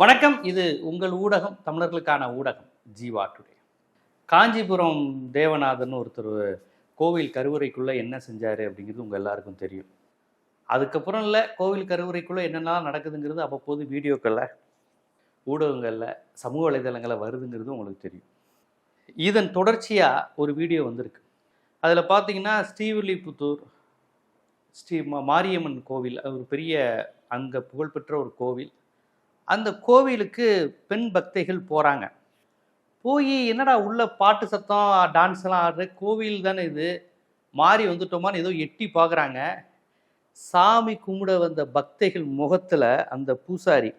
வணக்கம். இது உங்கள் ஊடகம் தமிழர்களுக்கான ஊடகம் ஜீவா டுடே. காஞ்சிபுரம் தேவநாதன் ஒருத்தர் கோவில் கருவறைக்குள்ளே என்ன செஞ்சார் அப்படிங்கிறது உங்கள் எல்லாருக்கும் தெரியும். அதுக்கப்புறம் இல்லை கோவில் கருவறைக்குள்ளே என்னென்னலாம் நடக்குதுங்கிறது அவ்வப்போது வீடியோக்களில் ஊடகங்களில் சமூக வலைதளங்களில் வருதுங்கிறது உங்களுக்கு தெரியும். இதன் தொடர்ச்சியாக ஒரு வீடியோ வந்திருக்கு. அதில் பார்த்தீங்கன்னா ஸ்ரீவில்லிபுத்தூர் ஸ்ரீ மாரியம்மன் கோவில் ஒரு பெரிய அங்கே புகழ்பெற்ற ஒரு கோவில். அந்த கோவிலுக்கு பெண் பக்தைகள் போகிறாங்க போய் என்னடா உள்ள பாட்டு சத்தம் டான்ஸ் எல்லாம் ஆடுற கோவில் தானே இது. மாறி வந்துட்டோமான்னு ஏதோ எட்டி பார்க்குறாங்க சாமி கும்பிட வந்த பக்தைகள் முகத்தில் அந்த பூசாரி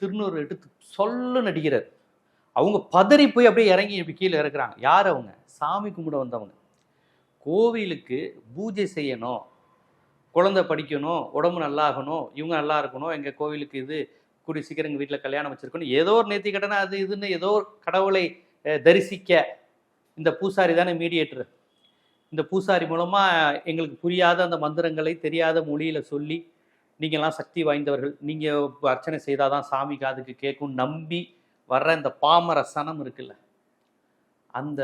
திருநூறு எடுத்து சொல்ல நடிக்கிறார். அவங்க பதறி போய் அப்படியே இறங்கி இப்படி கீழே இறக்குறாங்க. யார் அவங்க? சாமி கும்பிட வந்தவங்க. கோவிலுக்கு பூஜை செய்யணும். குழந்தை படிக்கணும் உடம்பு நல்லா ஆகணும் இவங்க நல்லா இருக்கணும் எங்கள் கோவிலுக்கு இது கூடி சீக்கிரம் எங்கள் வீட்டில் கல்யாணம் வச்சிருக்கணும் ஏதோ ஒரு நேர்த்தி கடனை அது இதுன்னு ஏதோ ஒரு கடவுளை தரிசிக்க இந்த பூசாரி தானே மீடியேட்டர் இந்த பூசாரி மூலமாக எங்களுக்கு புரியாத அந்த மந்திரங்களை தெரியாத மொழியில் சொல்லி நீங்கள்லாம் சக்தி வாய்ந்தவர்கள் நீங்கள் அர்ச்சனை செய்தால் தான் சாமி காதுக்கு கேட்கும் நம்பி வர்ற இந்த பாமர சனம் இருக்குல்ல அந்த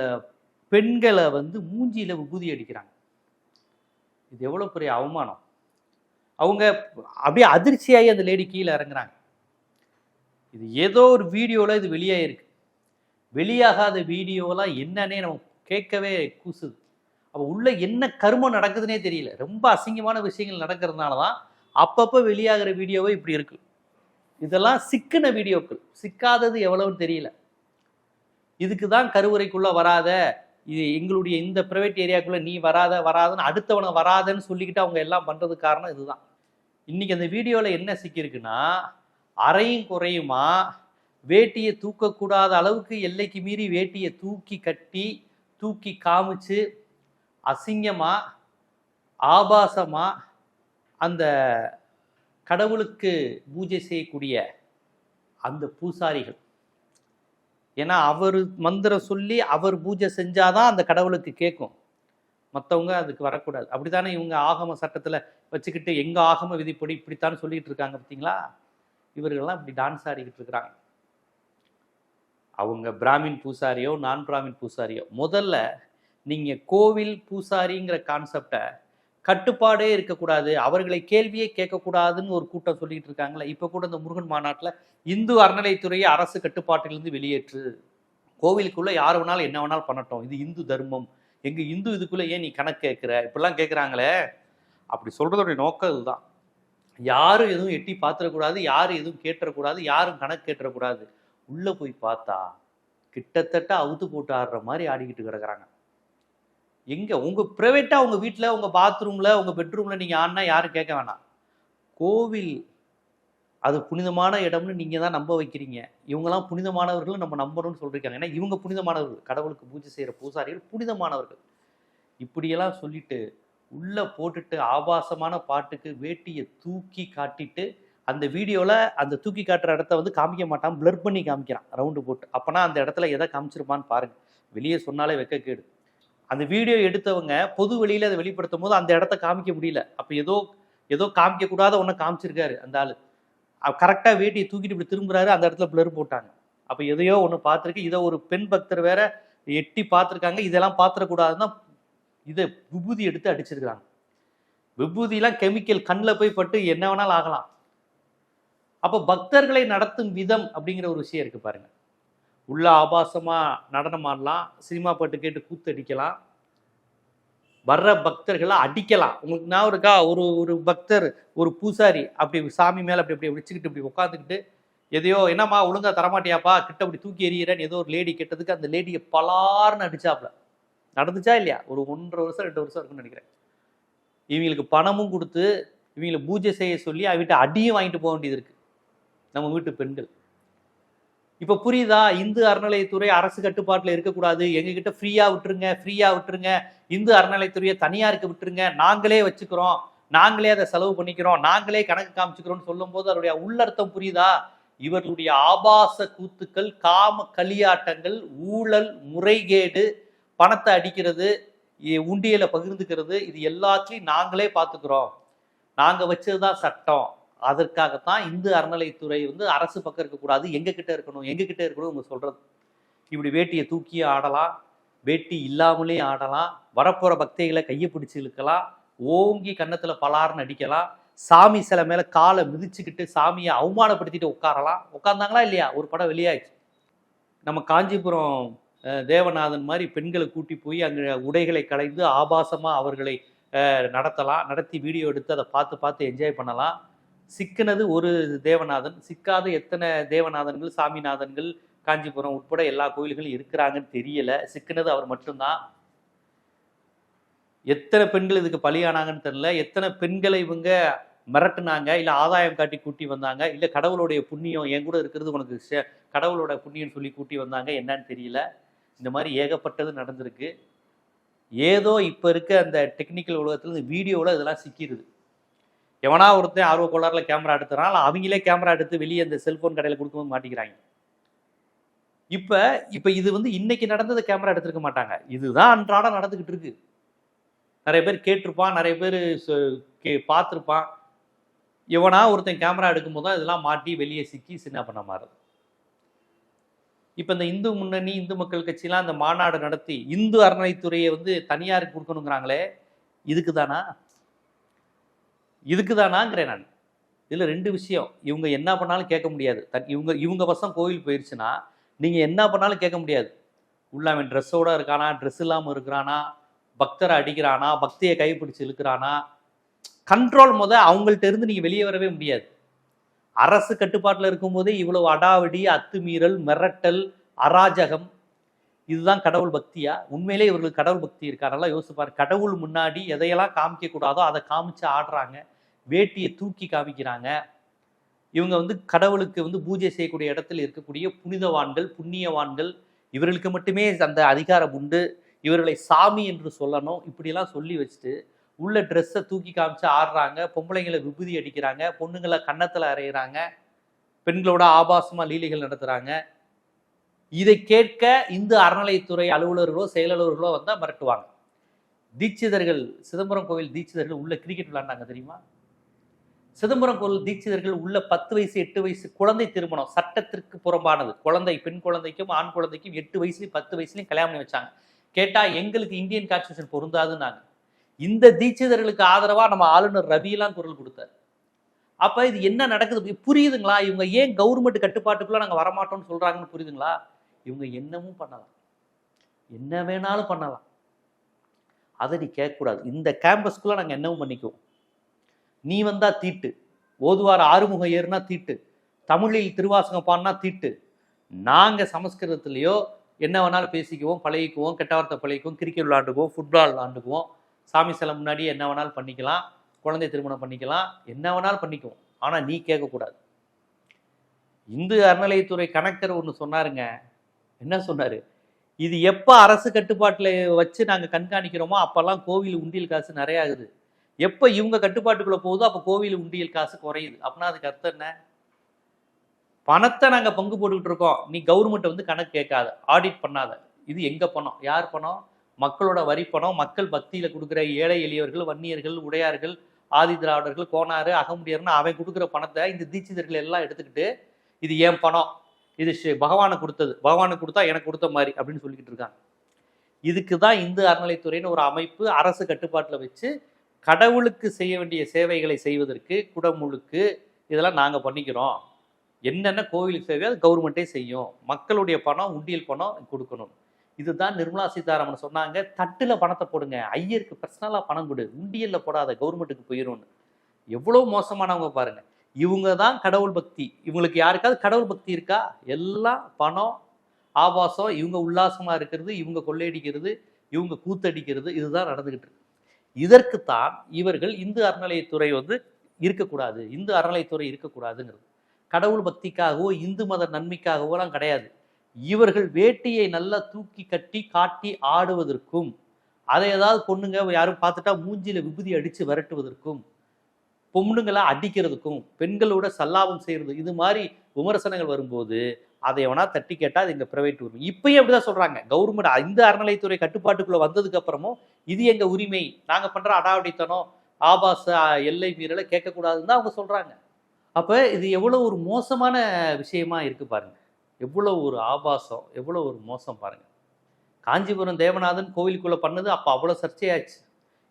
பெண்களை வந்து மூஞ்சியில் விபூதி அடிக்கிறாங்க. இது எவ்வளோ பெரிய அவமானம். அவங்க அப்படியே அதிர்ச்சியாகி அந்த லேடி கீழே இறங்குறாங்க. இது ஏதோ ஒரு வீடியோவில் இது வெளியாகிருக்கு வெளியாகாத வீடியோலாம் என்னன்னே நம்ம கேட்கவே கூசுது. அப்போ உள்ள என்ன கருமம் நடக்குதுன்னே தெரியல. ரொம்ப அசிங்கமான விஷயங்கள் நடக்கிறதுனால தான் அப்பப்போ வெளியாகிற வீடியோவே இப்படி இருக்கு. இதெல்லாம் சிக்கின வீடியோக்கள். சிக்காதது எவ்வளவுன்னு தெரியல. இதுக்கு தான் கருவறைக்குள்ளே வராத இது எங்களுடைய இந்த ப்ரைவேட் ஏரியாக்குள்ளே நீ வராத வராதன்னு அடுத்தவனை வராதன்னு சொல்லிக்கிட்டு அவங்க எல்லாம் பண்ணுறதுக்கு காரணம் இதுதான். இன்றைக்கி அந்த வீடியோவில் என்ன சிக்கியிருக்குன்னா அறையும் குறையுமா? வேட்டியை தூக்கக்கூடாத அளவுக்கு எல்லைக்கு மீறி வேட்டியை தூக்கி கட்டி தூக்கி காமிச்சு அசிங்கமாக ஆபாசமாக அந்த கடவுளுக்கு பூஜை செய்யக்கூடிய அந்த பூசாரிகள். ஏன்னா அவர் மந்திரம் சொல்லி அவர் பூஜை செஞ்சாதான் அந்த கடவுளுக்கு கேட்கும். மற்றவங்க அதுக்கு வரக்கூடாது. அப்படி தானே இவங்க ஆகம சட்டத்தில் வச்சுக்கிட்டு எங்கள் ஆகம விதிப்படி இப்படித்தான் சொல்லிகிட்டு இருக்காங்க பார்த்தீங்களா இவர்கள்லாம் இப்படி டான்ஸ் ஆடிக்கிட்டு இருக்கிறாங்க. அவங்க பிராமின் பூசாரியோ நான் பிராமின் பூசாரியோ. முதல்ல நீங்கள் கோவில் பூசாரிங்கிற கான்செப்டை கட்டுப்பாடே இருக்கக்கூடாது. அவர்களை கேள்வியே கேட்கக்கூடாதுன்னு ஒரு கூட்டம் சொல்லிட்டு இருக்காங்களே இப்போ கூட இந்த முருகன் மாநாட்டில் இந்து அறநிலைத்துறையை அரசு கட்டுப்பாட்டிலிருந்து வெளியேற்று. கோவிலுக்குள்ளே யார் வேணாலும் என்ன வேணாலும் பண்ணட்டும். இது இந்து தர்மம். எங்கள் இந்து இதுக்குள்ளே ஏன் நீ கணக்கு கேட்குற? இப்படிலாம் கேட்குறாங்களே. அப்படி சொல்கிறதோடைய நோக்கம் இதுதான். யாரும் எதுவும் எட்டி பார்த்துடக்கூடாது யாரும் எதுவும் கேட்டுறக்கூடாது யாரும் கணக்கு கேட்டுறக்கூடாது உள்ளே போய் பார்த்தா கிட்டத்தட்ட அவுத்து போட்டு ஆடுற மாதிரி ஆடிக்கிட்டு கிடக்குறாங்க. எங்கே உங்கள் ப்ரைவேட்டாக உங்கள் வீட்டில் உங்கள் பாத்ரூமில் உங்கள் பெட்ரூமில் நீங்கள் ஆடினா யாரும் கேட்க வேணாம். கோவில் அது புனிதமான இடம்னு நீங்கள் தான் நம்ப வைக்கிறீங்க. இவங்கெல்லாம் புனிதமானவர்கள் நம்ம நம்பணும்னு சொல்லியிருக்காங்க ஏன்னா இவங்க புனிதமானவர்கள். கடவுளுக்கு பூஜை செய்கிற பூசாரிகள் புனிதமானவர்கள். இப்படியெல்லாம் சொல்லிட்டு உள்ள போட்டுட்டு ஆபாசமான பாட்டுக்கு வேட்டியை தூக்கி காட்டிட்டு அந்த வீடியோவில் அந்த தூக்கி காட்டுற இடத்த வந்து காமிக்க மாட்டான் பிளர் பண்ணி காமிக்கிறான் ரவுண்டு போட்டு. அப்போனா அந்த இடத்துல எதை காமிச்சிருப்பான்னு பாருங்கள் வெளியே சொன்னாலே வெக்கக்கேடு அந்த வீடியோ எடுத்தவங்க பொது வெளியில் அதை வெளிப்படுத்தும் போது அந்த இடத்த காமிக்க முடியல. அப்போ ஏதோ ஏதோ காமிக்கக்கூடாத ஒன்று காமிச்சிருக்காரு அந்த ஆள். கரெக்டாக வேட்டியை தூக்கிட்டு இப்படி திரும்புறாரு அந்த இடத்துல பிளர் போட்டாங்க. அப்போ எதையோ ஒன்று பார்த்துருக்கு. இதை ஒரு பெண் பக்தர் வேற எட்டி பார்த்துருக்காங்க. இதெல்லாம் பார்த்துடக்கூடாதுன்னா இதை விபூதி எடுத்து அடிச்சிருக்கிறாங்க. விபூதிலாம் கெமிக்கல் கண்ணில் போய் பட்டு என்ன வேணாலும் ஆகலாம். அப்போ பக்தர்களை நடத்தும் விதம் அப்படிங்கிற ஒரு விஷயம் இருக்குது பாருங்கள் உள்ள ஆபாசமாக நடனம் ஆடலாம் சினிமா பாட்டு கேட்டு கூத்து அடிக்கலாம். வர்ற பக்தர்களை அடிக்கலாம். உங்களுக்கு நான் இருக்கா? ஒரு ஒரு பக்தர் ஒரு பூசாரி அப்படி சாமி மேலே அப்படி அப்படி வச்சுக்கிட்டு இப்படி உட்காந்துக்கிட்டு எதையோ என்னம்மா ஒழுங்கா தரமாட்டியாப்பா? கிட்ட அப்படி தூக்கி எறிகிறேன்னு ஏதோ ஒரு லேடி கேட்டதுக்கு அந்த லேடியை பலார்னு அடிச்சாப்ல. நடந்துச்சா இல்லையா? ஒரு ஒன்றரை வருஷம் ரெண்டு வருஷம் இருக்குன்னு நினைக்கிறேன். இவங்களுக்கு பணமும் கொடுத்து இவங்களை பூஜை செய்ய சொல்லி அவகிட்ட அடியும் வாங்கிட்டு போக வேண்டியது இருக்குது நம்ம வீட்டு பெண்கள். இப்போ புரியுதா? இந்து அறநிலையத்துறை அரசு கட்டுப்பாட்டில் இருக்கக்கூடாது. எங்ககிட்ட ஃப்ரீயாக விட்டுருங்க ஃப்ரீயாக விட்டுருங்க. இந்து அறநிலையத்துறையை தனியாருக்கு விட்டுருங்க. நாங்களே வச்சுக்கிறோம். நாங்களே அதை செலவு பண்ணிக்கிறோம். நாங்களே கணக்கு காமிச்சுக்கிறோம்னு சொல்லும்போது அதனுடைய உள்ளர்த்தம் புரியுதா? இவர்களுடைய ஆபாச கூத்துக்கள் காம களியாட்டங்கள் ஊழல் முறைகேடு பணத்தை அடிக்கிறது உண்டியல உண்டியலை பகிர்ந்துக்கிறது இது எல்லாத்தையும் நாங்களே பார்த்துக்கிறோம். வச்சது தான் சட்டம். அதற்காகத்தான் இந்து அறநிலைத்துறை வந்து அரசு பக்கம் இருக்கக்கூடாது எங்ககிட்ட இருக்கணும் எங்ககிட்ட இருக்கணும் அவங்க சொல்றது. இப்படி வேட்டியை தூக்கி ஆடலாம் வேட்டி இல்லாமலே ஆடலாம் வரப்போற பக்தைகளை கையை பிடிச்சி இழுக்கலாம் ஓங்கி கன்னத்துல பலார்னு அடிக்கலாம் சாமி சிலை மேல காலை மிதிச்சுக்கிட்டு சாமியை அவமானப்படுத்திட்டு உட்காரலாம். உட்கார்ந்தாங்களா இல்லையா? ஒரு படம் வெளியாயிடுச்சு. நம்ம காஞ்சிபுரம் தேவநாதன் மாதிரி பெண்களை கூட்டி போய் அங்கே உடைகளை களைந்து ஆபாசமாக அவர்களை நடத்தலாம். நடத்தி வீடியோ எடுத்து அதை பார்த்து பார்த்து என்ஜாய் பண்ணலாம். சிக்கினது ஒரு தேவநாதன். சிக்காத எத்தனை தேவநாதன்கள் சாமிநாதன்கள் காஞ்சிபுரம் உட்பட எல்லா கோயில்களும் இருக்கிறாங்கன்னு தெரியல. சிக்கினது அவர் மட்டும்தான். எத்தனை பெண்கள் இதுக்கு பலியானாங்கன்னு தெரியல. எத்தனை பெண்களை இவங்க மிரட்டினாங்க இல்லை ஆதாயம் காட்டி கூட்டி வந்தாங்க இல்லை கடவுளுடைய புண்ணியம் என் கூட இருக்கிறது உனக்கு சே- கடவுளோட புண்ணியம் சொல்லி கூட்டி வந்தாங்க என்னன்னு தெரியல. இந்த மாதிரி ஏகப்பட்டது நடந்திருக்கு. ஏதோ இப்போ இருக்க அந்த டெக்னிக்கல் உலகத்தில் இந்த வீடியோவில் இதெல்லாம் சிக்கிடுது எவனா ஒருத்தன் ஆர்வ கோளாறுல கேமரா எடுத்துறான் அவங்களே கேமரா எடுத்து வெளியே அந்த செல்போன் கடையில் கொடுக்கும்போது மாட்டிக்கிறாங்க. இப்போ இப்போ இது வந்து இன்னைக்கு நடந்தது கேமரா எடுத்திருக்க மாட்டாங்க. இதுதான் அன்றாடம் நடந்துக்கிட்டு இருக்கு. நிறைய பேர் கேட்டிருப்பான் நிறைய பேர் கே பார்த்துருப்பான். இவனா ஒருத்தன் கேமரா எடுக்கும்போது தான் இதெல்லாம் மாட்டி வெளியே சிக்கி சின்ன பண்ண மாறுது. இப்போ இந்த இந்து முன்னணி இந்து மக்கள் கட்சிலாம் அந்த மாநாடு நடத்தி இந்து அறநிலைத்துறையை வந்து தனியாருக்கு கொடுக்கணுங்கிறாங்களே இதுக்கு தானா இதுக்கு தானாங்கிறேன் நான். இதில் ரெண்டு விஷயம். இவங்க என்ன பண்ணாலும் கேட்க முடியாது. தன் இவங்க இவங்க வசம் கோவில் போயிடுச்சுன்னா நீங்கள் என்ன பண்ணாலும் கேட்க முடியாது. உள்ள அவன் ட்ரெஸ்ஸோட இருக்கானா ட்ரெஸ் இல்லாமல் இருக்கிறானா பக்தரை அடிக்கிறானா பக்தியை கைப்பிடிச்சு இழுக்கிறானா கண்ட்ரோல் முத அவங்கள்ட்ட இருந்து நீங்கள் வெளியே வரவே முடியாது. அரசு கட்டுப்பாட்டில் இருக்கும்போதே இவ்வளவு அடாவடி அத்துமீறல் மிரட்டல் அராஜகம். இதுதான் கடவுள் பக்தியா? உண்மையிலே இவர்களுக்கு கடவுள் பக்தி இருக்கா யோசிப்பார் கடவுள் முன்னாடி எதையெல்லாம் காமிக்க கூடாதோ அதை காமிச்சு ஆடுறாங்க வேட்டியை தூக்கி காமிக்கிறாங்க. இவங்க வந்து கடவுளுக்கு வந்து பூஜை செய்யக்கூடிய இடத்துல இருக்கக்கூடிய புனிதவான்கள் புண்ணியவான்கள் இவர்களுக்கு மட்டுமே அந்த அதிகாரம் உண்டு. இவர்களை சாமி என்று சொல்லணும் இப்படியெல்லாம் சொல்லி வச்சுட்டு உள்ள ட்ரெஸ்ஸை தூக்கி காமிச்சு ஆடுறாங்க. பொம்பளைங்களை விபூதி அடிக்கிறாங்க. பொண்ணுங்களை கன்னத்தில் அறையிறாங்க. பெண்களோட ஆபாசமாக லீலைகள் நடத்துகிறாங்க இதை கேட்க இந்து அறநிலைத்துறை அலுவலர்களோ செயலாளர்களோ வந்தால் மிரட்டுவாங்க. தீட்சிதர்கள் சிதம்பரம் கோவில் தீட்சிதர்கள் உள்ள கிரிக்கெட் விளையாண்டாங்க தெரியுமா? சிதம்பரம் கோவில் தீட்சிதர்கள் உள்ள பத்து வயசு எட்டு வயசு குழந்தை திருமணம் சட்டத்திற்கு புறம்பானது. குழந்தை பெண் குழந்தைக்கும் ஆண் குழந்தைக்கும் எட்டு வயசுலையும் பத்து வயசுலையும் கல்யாணம் பண்ணி வச்சாங்க. கேட்டால் எங்களுக்கு இந்தியன் கான்ஸ்டியூஷன் பொருந்தாதுன்னாங்க. இந்த தீட்சிதர்களுக்கு ஆதரவாக நம்ம ஆளுநர் ரவியெல்லாம் குரல் கொடுத்தார். அப்போ இது என்ன நடக்குது? புரியுதுங்களா? இவங்க ஏன் கவர்மெண்ட் கட்டுப்பாட்டுக்குள்ளே நாங்கள் வரமாட்டோம்னு சொல்கிறாங்கன்னு புரியுதுங்களா? இவங்க என்னமும் பண்ணலாம். என்ன வேணாலும் பண்ணலாம். அதை நீ கேட்கக்கூடாது. இந்த கேம்பஸ்க்குள்ளே நாங்கள் என்னவும் பண்ணிக்குவோம். நீ வந்தால் தீட்டு. ஓதுவார் ஆறுமுகம் ஏறுனா தீட்டு. தமிழில் திருவாசகம் பாடினா தீட்டு. நாங்கள் சமஸ்கிருதத்துலேயோ என்ன வேணாலும் பேசிக்குவோம் பழகிக்குவோம் கெட்ட வார்த்தை பழகிக்குவோம் கிரிக்கெட் விளாண்டுக்குவோம் ஃபுட்பால் விளாண்டுக்குவோம் சாமி சிலை முன்னாடி என்ன வேணாலும் பண்ணிக்கலாம் குழந்தை திருமணம் பண்ணிக்கலாம் என்ன வேணாலும் பண்ணிக்குவோம். ஆனால் நீ கேட்கக்கூடாது. இந்து அறநிலையத்துறை கணக்கர் ஒன்று சொன்னாருங்க. என்ன சொன்னார்? இது எப்போ அரசு கட்டுப்பாட்டில் வச்சு நாங்கள் கண்காணிக்கிறோமோ அப்போல்லாம் கோவில் உண்டியல் காசு நிறையா ஆகுது. எப்போ இவங்க கட்டுப்பாட்டுக்குள்ளே போகுதோ அப்போ கோவில் உண்டியல் காசு குறையுது. அப்படின்னா அதுக்கு அர்த்தம் என்ன? பணத்தை நாங்கள் பங்கு போட்டுக்கிட்டு இருக்கோம். நீ கவர்மெண்ட்டை வந்து கணக்கு கேட்காத ஆடிட் பண்ணாத. இது எங்கே பணம்? யார் பணம்? மக்களோட வரி பணம் மக்கள் பக்தியில் கொடுக்குற ஏழை எளியவர்கள் வன்னியர்கள் உடையார்கள் ஆதி திராவிடர்கள் கோனாறு அகமுடியர்னு அவன் கொடுக்குற பணத்தை இந்த தீட்சிதர்கள் எல்லாம் எடுத்துக்கிட்டு இது என் பணம்? இது பகவானை கொடுத்தது. பகவானுக்கு கொடுத்தா எனக்கு கொடுத்த மாதிரி அப்படின்னு சொல்லிக்கிட்டு இருக்காங்க. இதுக்கு தான் இந்து அறநிலைத்துறைன்னு ஒரு அமைப்பு அரசு கட்டுப்பாட்டில் வச்சு கடவுளுக்கு செய்ய வேண்டிய சேவைகளை செய்வதற்கு குடமுழுக்கு இதெல்லாம் நாங்கள் பண்ணிக்கிறோம். என்னென்ன கோவிலுக்கு சேவையோ அது கவர்மெண்ட்டே செய்யும். மக்களுடைய பணம் உண்டியல் பணம் கொடுக்கணும். இதுதான் நிர்மலா சீதாராமன் சொன்னாங்க தட்டில் பணத்தை போடுங்க ஐயருக்கு பர்சனலாக பணம் கொடு உண்டியல்ல போடாத கவர்மெண்ட்டுக்கு போயிடும்னு எவ்வளோ மோசமானவங்க பாருங்க. இவங்க தான் கடவுள் பக்தி. இவங்களுக்கு யாருக்காவது கடவுள் பக்தி இருக்கா? எல்லாம் பணம் ஆபாசம் இவங்க உல்லாசமா இருக்கிறது இவங்க கொள்ளையடிக்கிறது இவங்க கூத்தடிக்கிறது இதுதான் நடந்துகிட்டு இருக்கு. இதற்குத்தான் இவர்கள் இந்து அறநிலையத்துறை வந்து இருக்கக்கூடாது. இந்து அறநிலையத்துறை இருக்கக்கூடாதுங்கிறது. கடவுள் பக்திக்காகவோ இந்து மத நன்மைக்காகவோலாம் கிடையாது. இவர்கள் வேட்டியை நல்லா தூக்கி கட்டி காட்டி ஆடுவதற்கும் அதை ஏதாவது பொண்ணுங்க யாரும் பார்த்துட்டா மூஞ்சியில விபூதி அடிச்சு விரட்டுவதற்கும் பொண்ணுங்களை அடிக்கிறதுக்கும் பெண்களோட சல்லாபம் செய்யறது இது மாதிரி விமர்சனங்கள் வரும்போது அதை எவனா தட்டி கேட்டால் அது எங்க பிரைவேட் உரிமை. இப்பயும் அப்படிதான் சொல்றாங்க. கவர்மெண்ட் இந்த அறநிலைத்துறை கட்டுப்பாட்டுக்குள்ள வந்ததுக்கு அப்புறமும் இது எங்க உரிமை. நாங்க பண்ற அடாவடித்தனம் ஆபாச எல்லை மீறலை கேட்கக்கூடாதுன்னு தான் அவங்க சொல்றாங்க. அப்போ இது எவ்வளோ ஒரு மோசமான விஷயமா இருக்கு பாருங்க. எவ்வளோ ஒரு ஆபாசம் எவ்வளோ ஒரு மோசம் பாருங்கள் காஞ்சிபுரம் தேவநாதன் கோவிலுக்குள்ளே பண்ணது அப்போ அவ்வளோ சர்ச்சையாச்சு.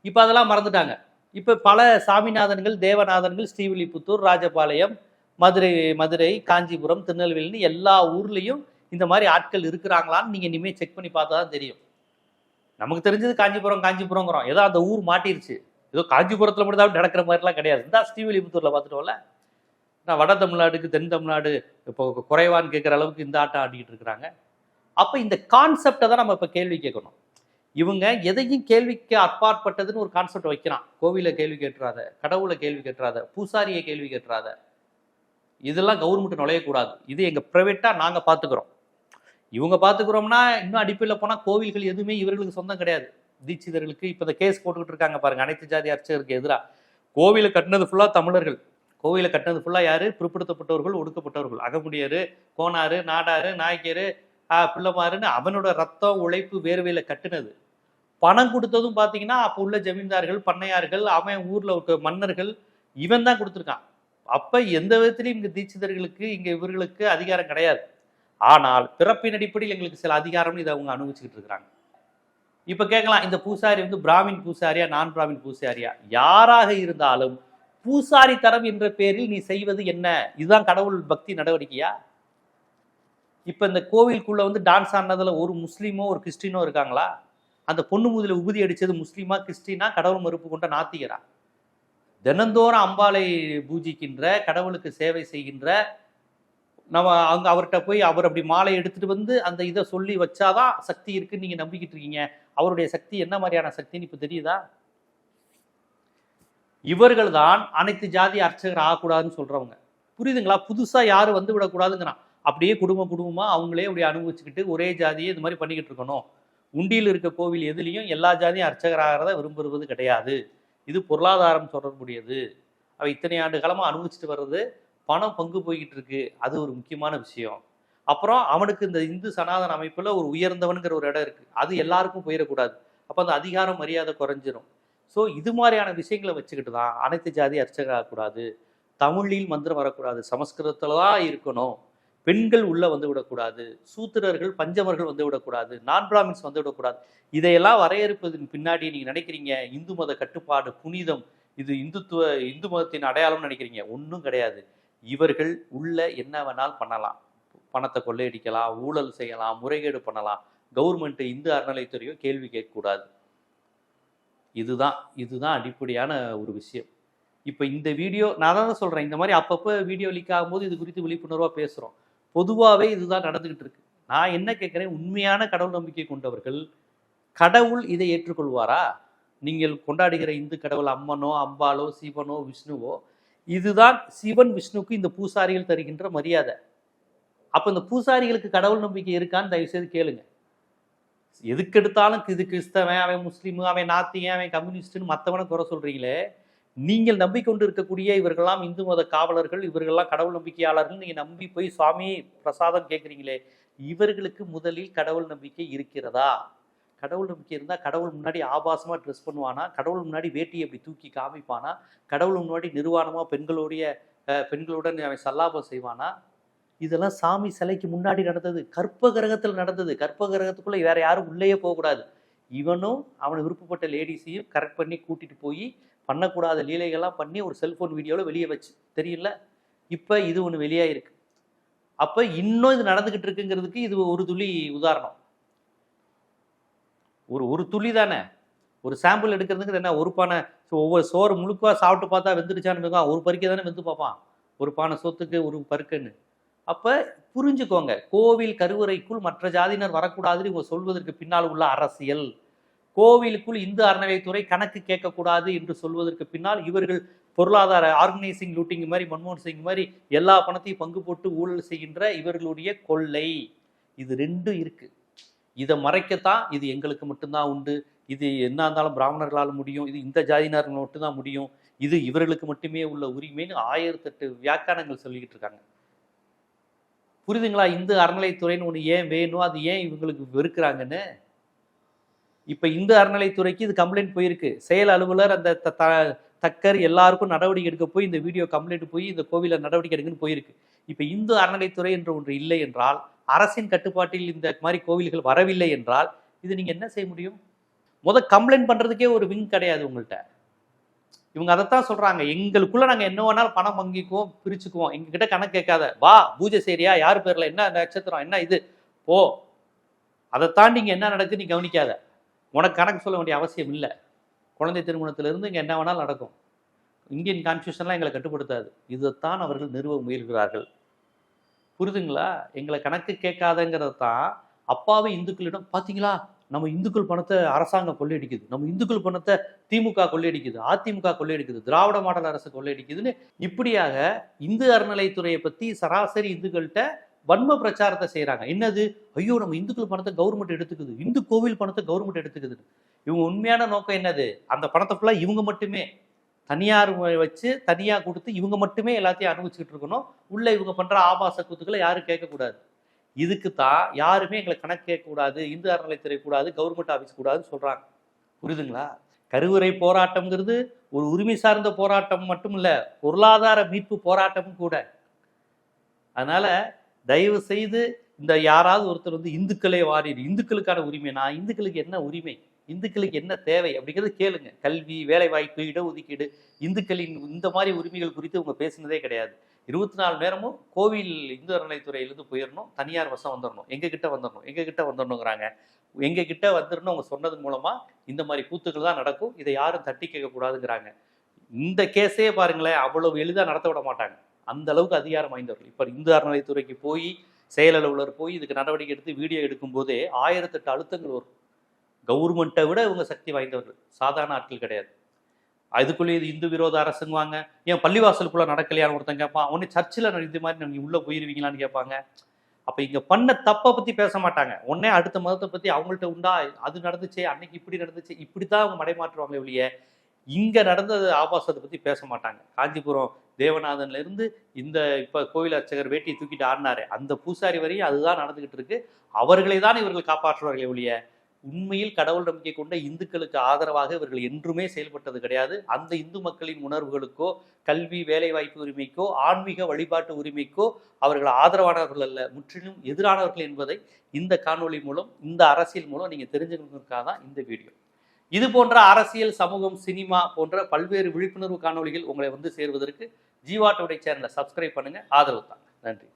இப்போ அதெல்லாம் மறந்துட்டாங்க. இப்போ பல சாமிநாதன்கள் தேவநாதன்கள் ஸ்ரீவில்லிபுத்தூர் ராஜபாளையம் மதுரை மதுரை காஞ்சிபுரம் திருநெல்வேலின்னு எல்லா ஊர்லேயும் இந்த மாதிரி ஆட்கள் இருக்கிறாங்களான்னு நீங்கள் இனிமேல் செக் பண்ணி பார்த்தா தான் தெரியும். நமக்கு தெரிஞ்சது காஞ்சிபுரம் காஞ்சிபுரங்கிறோம் ஏதோ அந்த ஊர் மாட்டிருச்சு. ஏதோ காஞ்சிபுரத்தில் மட்டும் தான் நடக்கிற மாதிரிலாம் கிடையாது. இந்த ஸ்ரீவில்லிபுத்தூரில் பார்த்துட்டோம்ல. ஆனால் வட தமிழ்நாடுக்கு தென் தமிழ்நாடு இப்போ குறைவான்னு கேட்குற அளவுக்கு இந்த ஆட்டம் ஆடிக்கிட்டு இருக்கிறாங்க. அப்போ இந்த கான்செப்டை தான் நம்ம இப்போ கேள்வி கேட்கணும். இவங்க எதையும் கேள்விக்கு அப்பாற்பட்டதுன்னு ஒரு கான்செப்ட் வைக்கிறான். கோவிலை கேள்வி கேட்டுறாத கடவுளை கேள்வி கேட்டுறாத பூசாரியை கேள்வி கேட்டுறாத. இதெல்லாம் கவர்மெண்ட் நுழையக்கூடாது. இது எங்கள் ப்ரைவேட்டாக நாங்கள் பார்த்துக்குறோம் இவங்க பார்த்துக்குறோம்னா இன்னும் அடிப்படையில் போனால் கோவில்கள் எதுவுமே இவர்களுக்கு சொந்தம் கிடையாது. தீட்சிதர்களுக்கு இப்போ இந்த கேஸ் போட்டுக்கிட்டு இருக்காங்க பாருங்க. அனைத்து ஜாதி அர்ச்சகருக்கு எதிராக கோவிலை கட்டினது ஃபுல்லாக தமிழர்கள். கோவிலை கட்டினது ஃபுல்லாக யார்? பிற்படுத்தப்பட்டவர்கள் ஒடுக்கப்பட்டவர்கள். அகமுடியார் கோனாறு நாடாறு நாயக்கியர் பிள்ளைமாருன்னு அவனோட ரத்தம் உழைப்பு வேர்வையில் கட்டினது. பணம் கொடுத்ததும் பார்த்தீங்கன்னா அப்போ உள்ள ஜமீன்தார்கள் பண்ணையார்கள் அவன் ஊரில் இருக்க மன்னர்கள் இவன் தான் கொடுத்துருக்கான். அப்போ எந்த விதத்திலையும் இங்கே தீட்சிதர்களுக்கு இங்கே இவர்களுக்கு அதிகாரம் கிடையாது. ஆனால் பிறப்பின் அடிப்படையில் எங்களுக்கு சில அதிகாரம்னு இதை அவங்க அனுபவிச்சுக்கிட்டு இருக்கிறாங்க. இப்போ கேட்கலாம் இந்த பூசாரி வந்து பிராமின் பூசாரியா நான் பிராமின் பூசாரியா? யாராக இருந்தாலும் பூசாரி தரம் என்ற பேரில் நீ செய்வது என்ன? இதுதான் கடவுள் பக்தி நடவடிக்கையா? இப்போ இந்த கோவிலுக்குள்ள வந்து டான்ஸ் ஆடினதில் ஒரு முஸ்லீமோ ஒரு கிறிஸ்டினோ இருக்காங்களா? அந்த பொண்ணு முதல உபதி அடிச்சது முஸ்லீமா கிறிஸ்டினா கடவுள் மறுப்பு கொண்ட நாத்திகரா? தினந்தோறும் அம்பாளை பூஜிக்கின்ற கடவுளுக்கு சேவை செய்கின்ற நம்ம அங்கே அவர்கிட்ட போய் அவர் அப்படி மாலை எடுத்துட்டு வந்து அந்த இதை சொல்லி வச்சாதான் சக்தி இருக்குன்னு நீங்க நம்பிக்கிட்டு இருக்கீங்க. அவருடைய சக்தி என்ன மாதிரியான சக்தின்னு இப்போ தெரியுதா? இவர்கள் தான் அனைத்து ஜாதி அர்ச்சகர் ஆகக்கூடாதுன்னு சொல்றவங்க. புரியுதுங்களா? புதுசாக யாரும் வந்து விடக்கூடாதுங்கிறான். அப்படியே குடும்ப குடும்பமாக அவங்களே அப்படி அனுபவிச்சுக்கிட்டு ஒரே ஜாதியை இது மாதிரி பண்ணிக்கிட்டு இருக்கணும். உண்டியில் இருக்க கோவில் எதுலேயும் எல்லா ஜாதியும் அர்ச்சகராகிறத விரும்புவது கிடையாது. இது பொருளாதாரம் தொடர்புடையது. அவ இத்தனை ஆண்டு காலமாக அனுபவிச்சுட்டு வர்றது பணம் பங்கு போய்கிட்டு இருக்கு. அது ஒரு முக்கியமான விஷயம். அப்புறம் அவனுக்கு இந்த இந்து சனாதன அமைப்பில் ஒரு உயர்ந்தவனுங்கிற ஒரு இடம் இருக்குது அது எல்லாருக்கும் போயிடக்கூடாது. அப்போ அந்த அதிகாரம் மரியாதை குறைஞ்சிரும். ஸோ இது மாதிரியான விஷயங்களை வச்சுக்கிட்டு தான் அனைத்து ஜாதி அர்ச்சகராகக்கூடாது தமிழில் மந்திரம் வரக்கூடாது சமஸ்கிருதத்தில் தான் இருக்கணும். பெண்கள் உள்ளே வந்து விடக்கூடாது சூத்திரர்கள் பஞ்சமர்கள் வந்து விடக்கூடாது நான் பிராமின்ஸ் வந்து விடக்கூடாது. இதையெல்லாம் வரையறுப்பதன் பின்னாடி நீங்கள் நினைக்கிறீங்க இந்து மத கட்டுப்பாடு புனிதம் இது இந்துத்துவ இந்து மதத்தின் அடையாளம்னு நினைக்கிறீங்க? ஒன்றும் கிடையாது. இவர்கள் உள்ள என்ன வேணாலும் பண்ணலாம். பணத்தை கொள்ளையடிக்கலாம் ஊழல் செய்யலாம் முறைகேடு பண்ணலாம். கவர்மெண்ட் இந்து அறநிலைத்துறையோ கேள்வி கேட்கக்கூடாது. இதுதான் இதுதான் அடிப்படையான ஒரு விஷயம். இப்போ இந்த வீடியோ நான் தான் சொல்கிறேன் இந்த மாதிரி அப்பப்போ வீடியோ லீக் ஆகும்போது இது குறித்து விழிப்புணர்வாக பேசுகிறோம் பொதுவாகவே இதுதான் நடந்துகிட்டு இருக்கு. நான் என்ன கேட்குறேன் உண்மையான கடவுள் நம்பிக்கை கொண்டவர்கள் கடவுள் இதை ஏற்றுக்கொள்வாரா? நீங்கள் கொண்டாடுகிற இந்து கடவுள் அம்மனோ அம்பாலோ சிவனோ விஷ்ணுவோ இதுதான் சிவன் விஷ்ணுக்கு இந்த பூசாரிகள் தருகின்ற மரியாதை. அப்போ இந்த பூசாரிகளுக்கு கடவுள் நம்பிக்கை இருக்கான்னு தயவுசெய்து கேளுங்கள் எதுக்கெடுத்தாலும் எதுக்கு எடுத்தாலும் இது கிறிஸ்தவன் அவன் முஸ்லீமு அவன் நாத்திகன் அவன் கம்யூனிஸ்ட்னு மற்றவனை குறை சொல்கிறீங்களே நீங்கள் நம்பிக்கொண்டு இருக்கக்கூடிய இவர்கள்லாம் இந்து மத காவலர்கள் இவர்கள்லாம் கடவுள் நம்பிக்கையாளர்கள் நீங்கள் நம்பி போய் சுவாமி பிரசாதம் கேட்குறீங்களே இவர்களுக்கு முதலில் கடவுள் நம்பிக்கை இருக்கிறதா? கடவுள் நம்பிக்கை இருந்தால் கடவுள் முன்னாடி ஆபாசமாக ட்ரெஸ் பண்ணுவானா? கடவுள் முன்னாடி வேட்டியை அப்படி தூக்கி காமிப்பானா? கடவுள் முன்னாடி நிர்வாணமாக பெண்களுடைய பெண்களுடன் அவன் சல்லாபம் செய்வானா? இதெல்லாம் சாமி சிலைக்கு முன்னாடி நடந்தது கற்ப கிரகத்தில் நடந்தது. கற்ப கிரகத்துக்குள்ளே வேற யாரும் உள்ளேயே போகக்கூடாது. இவனும் அவனை விருப்பப்பட்ட லேடிஸையும் கரெக்ட் பண்ணி கூட்டிட்டு போய் பண்ணக்கூடாத லீலைகள்லாம் பண்ணி ஒரு செல்போன் வீடியோவில் வெளியே வச்சு. தெரியல இப்போ இது ஒன்று வெளியாயிருக்கு. அப்போ இன்னும் இது நடந்துக்கிட்டு இருக்குங்கிறதுக்கு இது ஒரு துளி உதாரணம். ஒரு ஒரு துளி தானே? ஒரு சாம்பிள் எடுக்கிறதுக்கு என்ன? ஒரு பானை ஒவ்வொரு சோறு முழுக்கா சாப்பிட்டு பார்த்தா வெந்துடுச்சான்னு ஒரு பருக்கை தானே வெந்து பார்ப்பான். ஒரு பானை சொத்துக்கு ஒரு பருக்குன்னு. அப்போ புரிஞ்சுக்கோங்க கோவில் கருவறைக்குள் மற்ற ஜாதியினர் வரக்கூடாதுன்னு இவங்க சொல்வதற்கு பின்னால் உள்ள அரசியல். கோவிலுக்குள் இந்து அறநிலையத்துறை கணக்கு கேட்கக்கூடாது என்று சொல்வதற்கு பின்னால் இவர்கள் பொருளாதார ஆர்கனைசிங் லூட்டிங் மாதிரி மன்மோகன் சிங் மாதிரி எல்லா பணத்தையும் பங்கு போட்டு ஊழல் செய்கின்ற இவர்களுடைய கொள்ளை. இது ரெண்டும் இருக்கு. இதை மறைக்கத்தான் இது எங்களுக்கு மட்டும்தான் உண்டு. இது என்ன இருந்தாலும் பிராமணர்களால் முடியும். இது இந்த ஜாதியினர்கள் மட்டும்தான் முடியும். இது இவர்களுக்கு மட்டுமே உள்ள உரிமைன்னு ஆயிரத்தெட்டு வியாக்கியானங்கள் சொல்லிக்கிட்டு இருக்காங்க. புரியுதுங்களா இந்து அறநிலைத்துறைன்னு ஒன்று ஏன் வேணும்? அது ஏன் இவங்களுக்கு வெறுக்கிறாங்கன்னு? இப்போ இந்து அறநிலைத்துறைக்கு இது கம்ப்ளைண்ட் போயிருக்கு. செயல் அலுவலர் அந்த த- த- தக்கர் எல்லாருக்கும் நடவடிக்கை எடுக்க போய் இந்த வீடியோ கம்ப்ளைண்ட் போய் இந்த கோவிலில் நடவடிக்கை எடுக்குன்னு போயிருக்கு. இப்போ இந்து அறநிலைத்துறை என்ற ஒன்று இல்லை என்றால் அரசின் கட்டுப்பாட்டில் இந்த மாதிரி கோவில்கள் வரவில்லை என்றால் இது நீங்கள் என்ன செய்ய முடியும்? முத கம்ப்ளைண்ட் பண்ணுறதுக்கே ஒரு விங் கிடையாது உங்கள்கிட்ட இவங்க அதைத்தான் சொல்றாங்க. எங்களுக்குள்ள நாங்க என்ன வேணாலும் பணம் வங்கிக்குவோம் பிரிச்சுக்குவோம். எங்க கிட்ட கணக்கு கேட்காத. வா பூஜை சரியா யார் பேர்ல? என்ன நட்சத்திரம்? என்ன இது? போ. அதை தாண்டி இங்க என்ன நடக்குது நீ கவனிக்காத. உனக்கு கணக்கு சொல்ல வேண்டிய அவசியம் இல்லை. குழந்தை திருமணத்துல இருந்து இங்க என்ன வேணாலும் நடக்கும். இந்தியன் கான்ஸ்டியூஷன்லாம் எங்களை கட்டுப்படுத்தாது. இதைத்தான் அவர்கள் நிறுவ முயல்கிறார்கள். புரிதுங்களா? எங்களை கணக்கு கேட்காதங்கிறத தான் அப்பாவி இந்துக்களிடம் பார்த்தீங்களா நம்ம இந்துக்கள் பணத்தை அரசாங்கம் கொள்ளையடிக்குது. நம்ம இந்துக்கள் பணத்தை திமுக கொள்ளையடிக்குது. அதிமுக கொள்ளையடிக்குது. திராவிட மாடல் அரசு கொள்ளையடிக்குதுன்னு இப்படியாக இந்து அறநிலைத்துறையை பத்தி சராசரி இந்துக்கள்கிட்ட வன்ம பிரச்சாரத்தை செய்கிறாங்க என்னது? ஐயோ நம்ம இந்துக்கள் பணத்தை கவர்மெண்ட் எடுத்துக்குது. இந்து கோவில் பணத்தை கவர்மெண்ட் எடுத்துக்குது இவங்க உண்மையான நோக்கம் என்னது? அந்த பணத்தை ஃபுல்லாக இவங்க மட்டுமே. தனியார் வச்சு தனியாக கொடுத்து இவங்க மட்டுமே எல்லாத்தையும் அனுபவிச்சுக்கிட்டு இருக்கணும். உள்ளே இவங்க பண்ணுற ஆபாச கூத்துக்களை யாரும் கேட்கக்கூடாது. இதுக்கு தான் யாருமே எங்களை கணக்கு கேட்கக்கூடாது இந்து அறநிலைத்துறை கூடாது கவர்மெண்ட் ஆஃபீஸ் கூடாதுன்னு சொல்கிறாங்க புரியுதுங்களா? கருவறை போராட்டம்ங்கிறது ஒரு உரிமை சார்ந்த போராட்டம் மட்டும் இல்லை பொருளாதார மீட்பு போராட்டமும் கூட. அதனால் தயவு செய்து இந்த யாராவது ஒருத்தர் வந்து இந்துக்களே வாரிடு இந்துக்களுக்கான உரிமை நான் இந்துக்களுக்கு என்ன உரிமை? இந்துக்களுக்கு என்ன தேவை அப்படிங்கிறது கேளுங்க. கல்வி வேலைவாய்ப்பு இடஒதுக்கீடு இந்துக்களின் இந்த மாதிரி உரிமைகள் குறித்து அவங்க பேசினதே கிடையாது. இருபத்தி நாலு நேரமும் கோவில் இந்து அறநிலைத்துறையிலிருந்து போயிடணும் தனியார் வசம் வந்துடணும் எங்க கிட்ட வந்துடணும் எங்க கிட்ட வந்துடணுங்கிறாங்க எங்க கிட்ட வந்துடணும் அவங்க சொன்னது மூலமா இந்த மாதிரி கூத்துக்கள் தான் நடக்கும். இதை யாரும் தட்டி கேட்கக்கூடாதுங்கிறாங்க இந்த கேஸே பாருங்களேன் அவ்வளவு எளிதாக நடத்த விட மாட்டாங்க. அந்த அளவுக்கு அதிகாரம் வாய்ந்தவர்கள். இப்போ இந்து அறநிலைத்துறைக்கு போய் செயல் அலுவலர் போய் இதுக்கு நடவடிக்கை எடுத்து வீடியோ எடுக்கும் போதே ஆயிரத்தெட்டு அழுத்தங்கள் வரும். கவர்மெண்ட்டை விட இவங்க சக்தி வாய்ந்தவர்கள். சாதாரண ஆட்கள் கிடையாது. அதுக்குள்ளேயே இது இந்து விரோத அரசுங்குவாங்க. ஏன் பள்ளிவாசலுக்குள்ள நடக்கலையான்னு ஒருத்தன் கேட்பான் உடனே சர்ச்சில் இது மாதிரி நீங்கள் உள்ளே போயிருவீங்களான்னு கேட்பாங்க அப்ப இங்க பண்ண தப்பை பத்தி பேச மாட்டாங்க. உடனே அடுத்த மதத்தை பத்தி அவங்கள்ட்ட உண்டா? அது நடந்துச்சு அன்னைக்கு இப்படி நடந்துச்சு இப்படித்தான் அவங்க மடைமாற்றுவாங்க ஒழிய இங்க நடந்தது ஆபாசத்தை பத்தி பேச மாட்டாங்க. காஞ்சிபுரம் தேவநாதன்ல இருந்து இந்த இப்ப கோவில் அர்ச்சகர் வேட்டியை தூக்கிட்டு ஆடினாரு. அந்த பூசாரி வரையும் அதுதான் நடந்துகிட்டு இருக்கு. அவர்களை தான் இவர்கள் காப்பாற்றுவார்கள் ஒழிய உண்மையில் கடவுள் நம்பிக்கை கொண்ட இந்துக்களுக்கு ஆதரவாக இவர்கள் என்றுமே செயல்பட்டது கிடையாது. அந்த இந்து மக்களின் உணர்வுகளுக்கோ கல்வி வேலைவாய்ப்பு உரிமைக்கோ ஆன்மீக வழிபாட்டு உரிமைக்கோ அவர்கள் ஆதரவானவர்கள் அல்ல. முற்றிலும் எதிரானவர்கள் என்பதை இந்த காணொளி மூலம் இந்த அரசியல் மூலம் நீங்கள் தெரிஞ்சுக்கணுக்காக தான் இந்த வீடியோ. இது போன்ற அரசியல் சமூகம் சினிமா போன்ற பல்வேறு விழிப்புணர்வு காணொளிகள் உங்களை வந்து சேர்வதற்கு ஜீவா டுடே சேனலை சப்ஸ்கிரைப் பண்ணுங்கள் ஆதரவு தாங்க நன்றி.